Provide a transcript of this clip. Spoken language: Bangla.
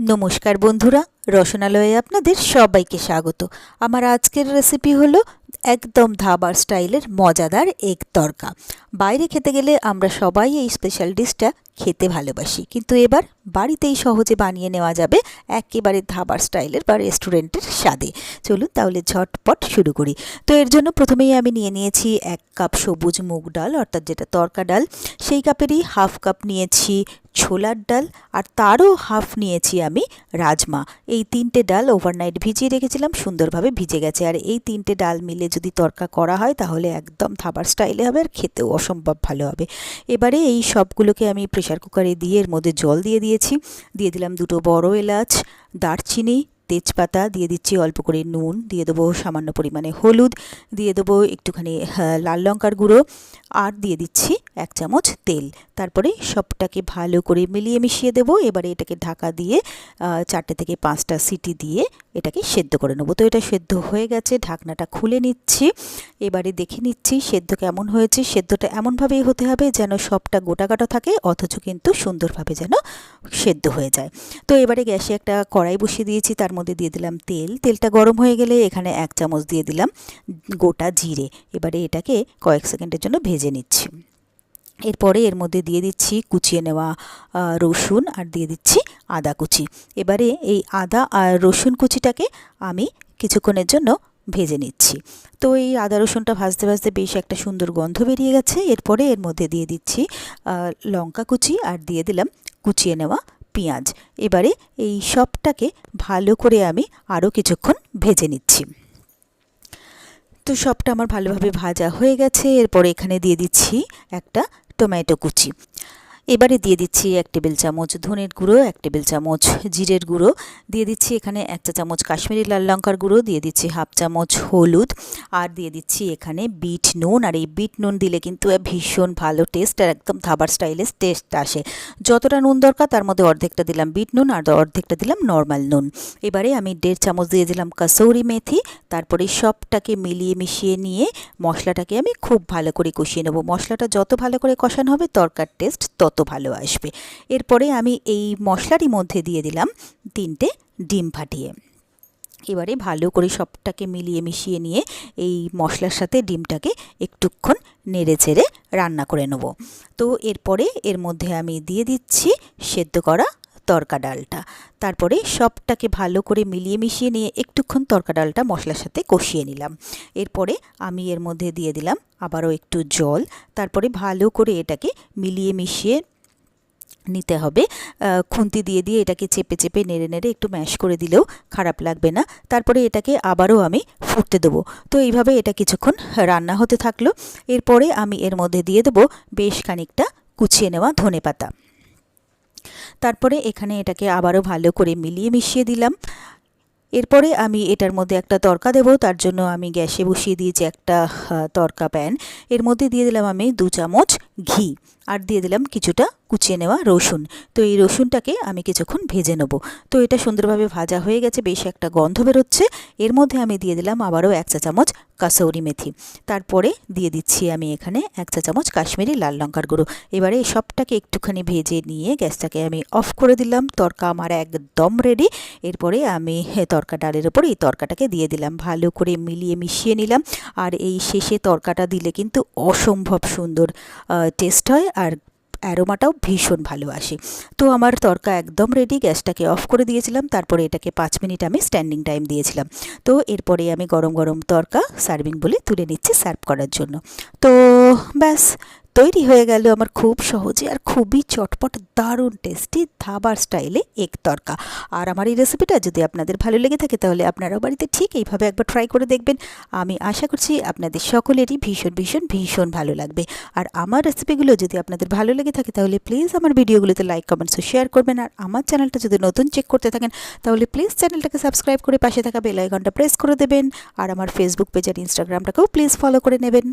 নমস্কার বন্ধুরা, রসনালয়ে আপনাদের সবাইকে স্বাগত। আমার আজকের রেসিপি হলো একদম ধাবার স্টাইলের মজাদার এগ তরকা। বাইরে খেতে গেলে আমরা সবাই এই স্পেশাল ডিশটা খেতে ভালোবাসি। কিন্তু এবার বাড়িতেই সহজে বানিয়ে নেওয়া যাবে একেবারে ধাবার স্টাইলের বা রেস্টুরেন্টের স্বাদে। চলুন তাহলে ঝটপট শুরু করি। তো এর জন্য প্রথমেই আমি নিয়ে নিয়েছি এক কাপ সবুজ মুগ ডাল, অর্থাৎ যেটা তরকা ডাল, সেই কাপেরই হাফ কাপ নিয়েছি ছোলার ডাল আর তারও হাফ নিয়েছি আমি রাজমা। এই তিনটে ডাল ওভারনাইট ভিজিয়ে রেখেছিলাম সুন্দরভাবে ভিজে গেছে। আর এই তিনটে ডাল মিলে যদি তরকা করা হয় তাহলে একদম থাবার স্টাইলে হবে আর খেতেও অসম্ভব ভালো হবে। এবারে এই সবগুলোকে আমি প্রেশার কুকারে দিয়ে এর মধ্যে জল দিয়ে দিয়েছি। দিয়ে দিলাম দুটো বড় এলাচ দারচিনি তেজপাতা দিয়ে দিচ্ছি অল্প করে নুন দিয়ে দেবো সামান্য পরিমাণে হলুদ দিয়ে দেবো একটুখানি হ্যাঁ, লাল লঙ্কার গুঁড়ো আর দিয়ে দিচ্ছি এক চামচ তেল। তারপরে সবটাকে ভালো করে মিলিয়ে মিশিয়ে দেবো। এবারে এটাকে ঢাকা দিয়ে চারটে থেকে পাঁচটা সিটি দিয়ে এটাকে সেদ্ধ করে নেব। তো এটা সেদ্ধ হয়ে গেছে, ঢাকনাটা খুলে নিচ্ছি। এবারে দেখে নিচ্ছি সেদ্ধ কেমন হয়েছে। সেদ্ধটা এমনভাবেই হতে হবে যেন সবটা গোটা গাটা থাকে, অথচ কিন্তু সুন্দরভাবে যেন সেদ্ধ হয়ে যায়। তো এবারে গ্যাসে একটা কড়াই বসিয়ে দিয়েছি, তার মধ্যে দিয়ে দিলাম তেল। তেলটা গরম হয়ে গেলে এখানে এক চামচ দিয়ে দিলাম গোটা জিরে। এবারে এটাকে কয়েক সেকেন্ডের জন্য ভেজে নিচ্ছি। এরপরে এর মধ্যে দিয়ে দিচ্ছি কুচিয়ে নেওয়া রসুন আর দিয়ে দিচ্ছি আদা কুচি। এবারে এই আদা আর রসুন কুচিটাকে আমি কিছুক্ষণের জন্য ভেজে নিচ্ছি। তো এই আদা রসুনটা ভাজতে ভাজতে বেশ একটা সুন্দর গন্ধ বেরিয়ে গেছে। এরপরে এর মধ্যে দিয়ে দিচ্ছি লঙ্কা কুচি আর দিয়ে দিলাম কুচিয়ে নেওয়া পেঁয়াজ। এবারে এই সবটাকে ভালো করে আমি আরও কিছুক্ষণ ভেজে নিচ্ছি। তো সবটা আমার ভালোভাবে ভাজা হয়ে গেছে। এরপরে এখানে দিয়ে দিচ্ছি একটা টমেটো কুচি। এবারে দিয়ে দিচ্ছি এক টেবিল চামচ ধনের গুঁড়ো, এক টেবিল চামচ জিরের গুঁড়ো। দিয়ে দিচ্ছি এখানে এক চা চামচ কাশ্মীরি লাল লঙ্কার গুঁড়ো, দিয়ে দিচ্ছি হাফ চামচ হলুদ, আর দিয়ে দিচ্ছি এখানে বিট নুন। আর এই বিট নুন দিলে কিন্তু ভীষণ ভালো টেস্ট আর একদম ধাবার স্টাইলে টেস্ট আসে। যতটা নুন দরকার, তার মধ্যে অর্ধেকটা দিলাম বিট নুন আর অর্ধেকটা দিলাম নর্মাল নুন। এবারে আমি দেড় চামচ দিয়ে দিলাম কাসৌরি মেথি। তারপরে সবটাকে মিলিয়ে মিশিয়ে নিয়ে মশলাটাকে আমি খুব ভালো করে কষিয়ে নেব। মশলাটা যত ভালো করে কষানো হবে, তরকার টেস্ট তত ভালো আসবে। এরপরে আমি এই মশলারই মধ্যে দিয়ে দিলাম তিনটে ডিম ফাটিয়ে। এবারে ভালো করে সবটাকে মিলিয়ে মিশিয়ে নিয়ে এই মশলার সাথে ডিমটাকে একটুক্ষণ নেড়ে চেড়ে রান্না করে নেব। তো এরপরে এর মধ্যে আমি দিয়ে দিচ্ছি সেদ্ধ করা তরকা ডালটা। তারপরে সবটাকে ভালো করে মিলিয়ে মিশিয়ে নিয়ে একটুক্ষণ তরকা ডালটা মশলার সাথে কষিয়ে নিলাম। এরপরে আমি এর মধ্যে দিয়ে দিলাম আবারও একটু জল। তারপরে ভালো করে এটাকে মিলিয়ে মিশিয়ে নিতে হবে। খুন্তি দিয়ে দিয়ে এটাকে চেপে চেপে নেড়ে নেড়ে একটু ম্যাশ করে দিলেও খারাপ লাগবে না। তারপরে এটাকে আবারও আমি ফুটতে দেবো। তো এইভাবে এটা কিছুক্ষণ রান্না হতে থাকল। এরপরে আমি এর মধ্যে দিয়ে দেবো বেশ খানিকটা কুচিয়ে নেওয়া ধনে পাতা তারপরে এখানে এটাকে আবারও ভালো করে মিলিয়ে মিশিয়ে দিলাম। এরপরে আমি এটার মধ্যে একটা তরকা দেব, তার জন্য আমি গ্যাসে বসিয়ে দিয়েছি একটা তরকা প্যান। এর মধ্যে দিয়ে দিলাম আমি দু চামচ ঘি। আর দিয়ে দিলাম কিছুটা কুচিয়ে নেওয়া রসুন। তো এই রসুনটাকে আমি কিছুক্ষণ ভেজে নেব। তো এটা সুন্দরভাবে ভাজা হয়ে গেছে, বেশ একটা গন্ধ বেরোচ্ছে। এর মধ্যে আমি দিয়ে দিলাম আবারও এক চা চামচ কাসৌরি মেথি। তারপরে দিয়ে দিচ্ছি আমি এখানে এক চা চামচ কাশ্মীরি লাল লঙ্কার গুঁড়ো। এবারে সবটাকে একটুখানি ভেজে নিয়ে গ্যাসটাকে আমি অফ করে দিলাম। তরকা আমার একদম রেডি এরপরে আমি তরকা ডালের ওপর এই তরকাটাকে দিয়ে দিলাম। ভালো করে মিলিয়ে মিশিয়ে নিলাম। আর এই শেষে তরকাটা দিলে কিন্তু অসম্ভব সুন্দর টেস্ট হয়। আর অ্যারোমাটাও ভীষণ ভালো আসে। তো আমার তরকা একদম রেডি গ্যাসটাকে অফ করে দিয়েছিলাম, তারপরে এটাকে পাঁচ মিনিট আমি স্ট্যান্ডিং টাইম দিয়েছিলাম। তো এরপরে আমি গরম গরম তরকা সার্ভিং বলে তুলে নিচ্ছি সার্ভ করার জন্য। তো ব্যাস তৈরি হয়ে গেল আমার খুব সহজে আর খুবই চটপট, দারুণ টেস্টি ধাবার স্টাইলে এক তরকা। আর আমার এই রেসিপিটা যদি আপনাদের ভালো লেগে থাকে তাহলে আপনারাও বাড়িতে ঠিক এইভাবে একবার ট্রাই করে দেখবেন। আমি আশা করছি আপনাদের সকলেরই ভীষণ ভীষণ ভীষণ ভালো লাগবে। আর আমার রেসিপিগুলো যদি আপনাদের ভালো লেগে থাকে তাহলে প্লিজ আমার ভিডিওগুলোতে লাইক কমেন্টস শেয়ার করবেন। আর আমার চ্যানেলটা যদি নতুন চেক করতে থাকেন তাহলে প্লিজ চ্যানেলটাকে সাবস্ক্রাইব করে পাশে থাকা বেল আইকনটা প্রেস করে দেবেন। আর আমার ফেসবুক পেজ আর ইনস্টাগ্রামটাকেও প্লিজ ফলো করে নেবেন।